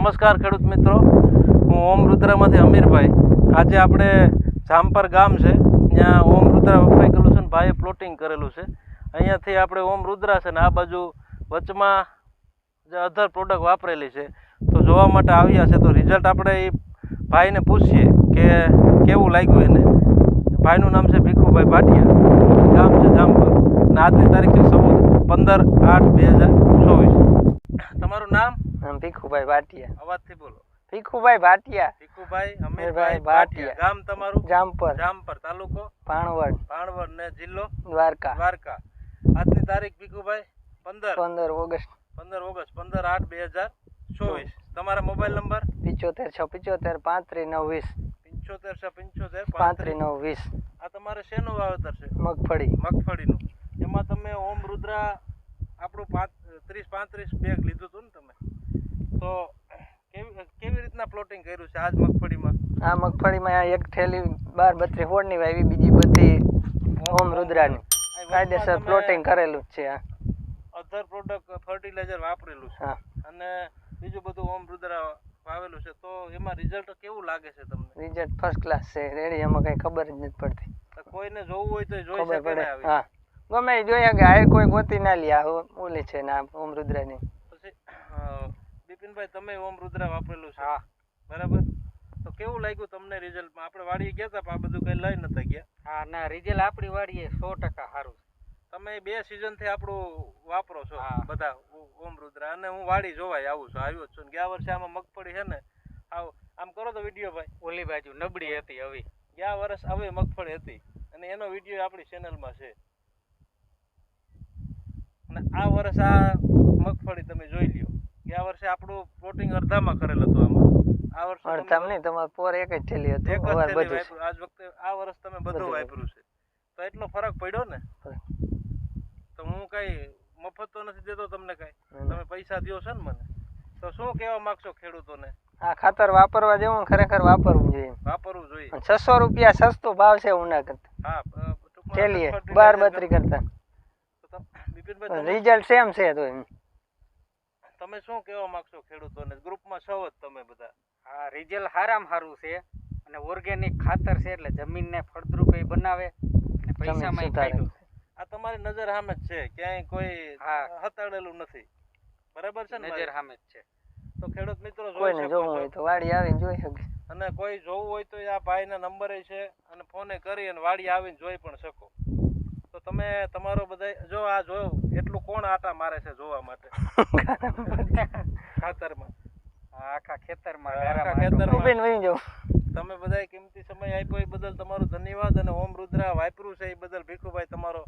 નમસ્કાર ખેડૂત મિત્રો. હું ઓમ રુદ્રામાંથી અમીરભાઈ. આજે આપણે જામપર ગામ છે. ત્યાં ઓમ રુદ્રા વપરાઈ ગયેલું છે ને ભાઈએ પ્લોટિંગ કરેલું છે. અહીંયાથી આપણે ઓમ રુદ્રા છે ને આ બાજુ વચમાં જે અધર પ્રોડક્ટ વાપરેલી છે. તો જોવા માટે આવ્યા છે. તો રિઝલ્ટ આપણે એ ભાઈને પૂછીએ કે કેવું લાગ્યું એને. ભાઈનું નામ છે ભીખુભાઈ ભાટિયા. ગામ છે જામપર. અને આજની તારીખ છે ચૌદ પંદર આઠ બે હજાર ચોવીસ. તમારું નામ? ભીખુભાઈ ભાટિયા. અવાજથી બોલો. ભીખુભાઈ ભાટિયા. ભીખુભાઈ અમીરભાઈ અમીરભાઈ ભાટિયા. ગામ તમારું? જામપર. જામપર તાલુકો? ભાણવડ ભાણવડ ને જિલ્લો? દ્વારકા. દ્વારકા. આજની તારીખ ભીખુભાઈ? પંદર. પંદર ઓગસ્ટ. પંદર ઓગસ્ટ પંદર આઠ બે હજાર ચોવીસ. તમારા મોબાઈલ નંબર? પિચોતેર છ પિચોતેર પાંત્રીસ નવ વીસ પિંચોતેર છ પિંચોતેર પાંત્રીસ. નવ વીસ આ તમારે શેનું વાવેતર છે? મગફળી. મગફળીનું. એમાં તમે ઓમ રુદ્રા આપણું પાંચ ત્રીસ પાંત્રીસ બેગ લીધું હતું ને તમે? રીતના પ્લોટિંગ કર્યું છે આજ મગફળીમાં? આ મગફળીમાં આ એક થેલી બાર બત્રી હોળની વાવી બીજી બધી ઓમ રુદ્રાની. કાયદેસર પ્લોટિંગ કરેલું જ છે આ. અધર પ્રોડક્ટ ફર્ટિલાઇઝર વાપરેલું છે. અને બીજું બધું ઓમ રુદ્રા વાવેલું છે. તો એમાં રિઝલ્ટ કેવું લાગે છે તમને? રિઝલ્ટ ફર્સ્ટ ક્લાસ છે. રેડી એમાં કઈ ખબર જ નથી પડતી. તો કોઈને જોવું હોય તો જોઈ શકે હા. ગમે જોઈએ કે આ કોઈ ગોતી ના લ્યા ઓલી છે ને ઓમ રુદ્રાની. બિપિનભાઈ તમે ઓમ રુદ્રા વાપરેલું છે. હા. બરાબર? તો કેવું લાગ્યું તમને રિઝલ્ટમાં આપણે વાડી ગયા હતા પણ આ બધું કઈ લઈ નતા ગયા. હા ના રિઝલ્ટ આપણી વાડીએ સો ટકા સારું તમે બે સિઝનથી થી આપણું વાપરો છો. બધા ઓમ રુદ્રા. અને હું વાડી જોવાય આવું છું આવ્યો છું. ગયા વર્ષે આમાં મગફળી છે ને આવ આમ કરો તો વીડિયો ભાઈ. ઓલી બાજુ નબળી હતી હવે. ગયા વર્ષ હવે મગફળી હતી. અને એનો વીડિયો આપણી ચેનલમાં છે. અને આ વર્ષ આ મગફળી તમે જોઈ લ્યો. ગયા વર્ષે આપણું પ્લોટિંગ અડધામાં કરેલ હતું આમાં. આ વર્ષે અડધામ નહીં તમારે પોર એક જ થેલી એક હતું જ થેલી બધું આજ વખતે આ વર્ષ તમે બધું વાપર્યું છે. તો એટલો ફરક પડ્યો ને? તો હું કઈ મફત તો નથી દેતો તમને કઈ. તમે પૈસા દ્યો છો ને મને. તો શું કહેવા માંગશો ખેડૂતોને? આ ખાતર વાપરવા જેવું ખરેખર વાપરવું જોઈએ. વાપરવું જોઈએ. છસો રૂપિયા સસ્તો ભાવ છે ઉના કરતા. હા અ, થેલીએ બાર બત્રી કરતા. રિઝલ્ટ સેમ છે તો એમ તમે શું કહેવા માંગશો ખેડૂતોને? ગ્રુપમાં છો જ તમે બધા. હા રિઝલ્ટ હારામ હારું છે અને ઓર્ગેનિક ખાતર છે એટલે જમીનને ફળદ્રુપે બનાવે અને પૈસામાં ફાયદો આ તમારી નજર સામે જ છે. ક્યાંય કોઈ હા. હતાડેલું નથી. બરાબર છે ને નજર? સામે જ છે. તો ખેડૂત મિત્રો જોઈ જોવું હોય તો વાડી આવીને જોઈ શકે. અને કોઈ જોવું હોય તો આ ભાઈના નંબરે છે અને ફોને કરી અને વાડી આવીને જોઈ પણ શકો. તમે તમારો બધા જો આ જોયો એટલું કોણ આટા મારે છે જોવા માટે? ખાતરમાં. આખા ખેતરમાં આખા ખેતરમાં. જાઉં તમે બધા કિંમતી સમય આપ્યો એ બદલ તમારો ધન્યવાદ અને ઓમ રુદ્રા વાપરું છે એ બદલ ભીખુભાઈ તમારો